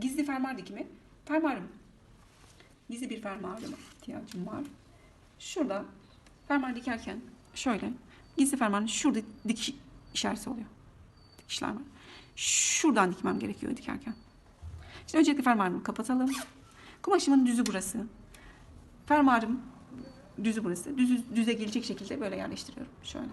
Gizli fermuar dikimi. Fermuarım. Gizli bir fermuarıma ihtiyacım var. Şurada fermuar dikerken şöyle gizli fermuarın şurada dikiş işareti oluyor. Dikişler var. Şuradan dikmem gerekiyor dikerken. Şimdi öncelikle fermuarımı kapatalım. Kumaşımın düzü burası. Fermuarım düzü burası. Düzü, düze gelecek şekilde böyle yerleştiriyorum. Şöyle.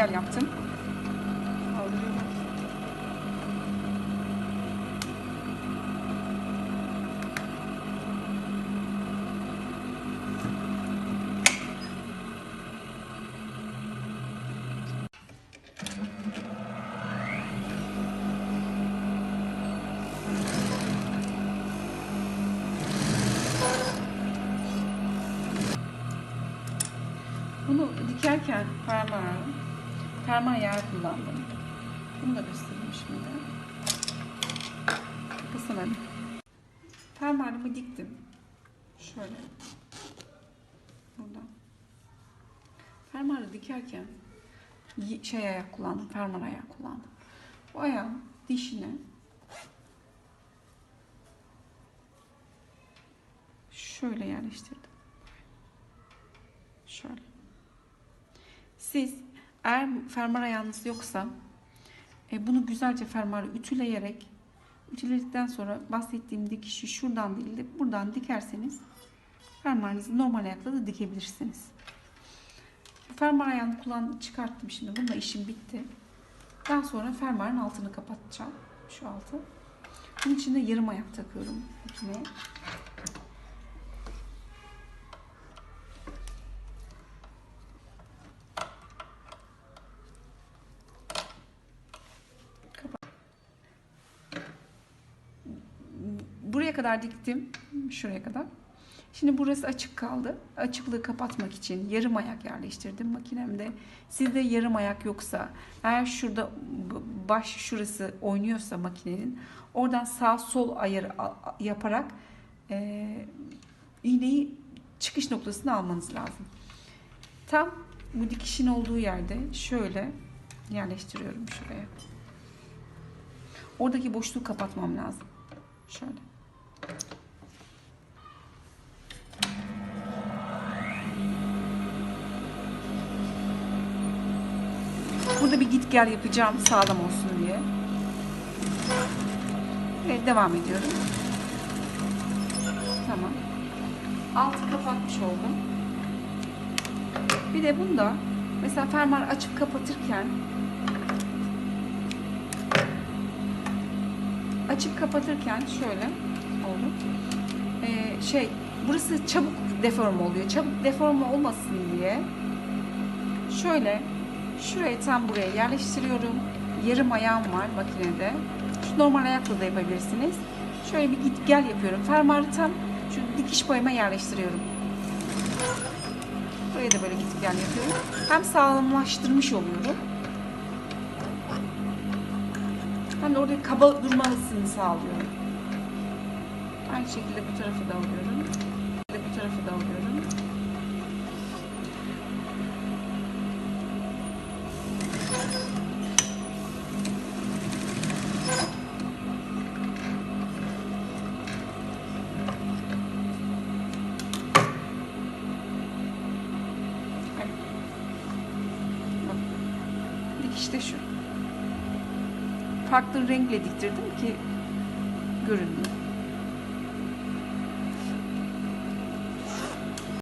Bir gel yaptım. Bunu dikerken fermuar, fermuar yer kullandım. Bunu da göstereyim şimdi. Kısamadım. Fermuarımı diktim. Şöyle. Buradan. Fermuarı dikerken şey ayak kullandım, fermuar ayak kullandım. Bu ayağın dişine şöyle yerleştirdim. Şöyle. Siz eğer fermuar ayağınız yoksa e, bunu güzelce fermuarı ütüleyerek ütüledikten sonra bahsettiğim dikişi şuradan değil de buradan dikerseniz fermuarınızı normal ayakla da dikebilirsiniz. Fermuar ayağını kullan çıkarttım şimdi. Bununla işim bitti. Daha sonra fermuarın altını kapatacağım. Şu altı. Bunun için de yarım ayak takıyorum makineye. buraya kadar diktim. Şuraya kadar. Şimdi burası açık kaldı. Açıklığı kapatmak için yarım ayak yerleştirdim makinemde. Sizde yarım ayak yoksa, eğer şurada baş şurası oynuyorsa makinenin, oradan sağ sol ayarı yaparak e, iğneyi çıkış noktasına almanız lazım. Tam bu dikişin olduğu yerde şöyle yerleştiriyorum şuraya. Oradaki boşluğu kapatmam lazım. Şöyle. Burada bir git gel yapacağım sağlam olsun diye. Ve devam ediyorum. Tamam. Altı kapatmış oldum. Bir de bunda mesela fermuar açıp kapatırken açıp kapatırken şöyle oldu. Ee, şey burası çabuk deforme oluyor. Çabuk deforme olmasın diye şöyle şuraya tam buraya yerleştiriyorum. Yarım ayağım var makinede. Şu normal ayakla da yapabilirsiniz. Şöyle bir git gel yapıyorum. Fermuarı tam şu dikiş payıma yerleştiriyorum. Buraya da böyle git gel yapıyorum. Hem sağlamlaştırmış oluyorum. Hem de orada kaba durmamasını sağlıyorum. Aynı şekilde bu tarafı da alıyorum. Bu tarafı da alıyorum. De şu farklı renkle diktirdim ki görünmüyor.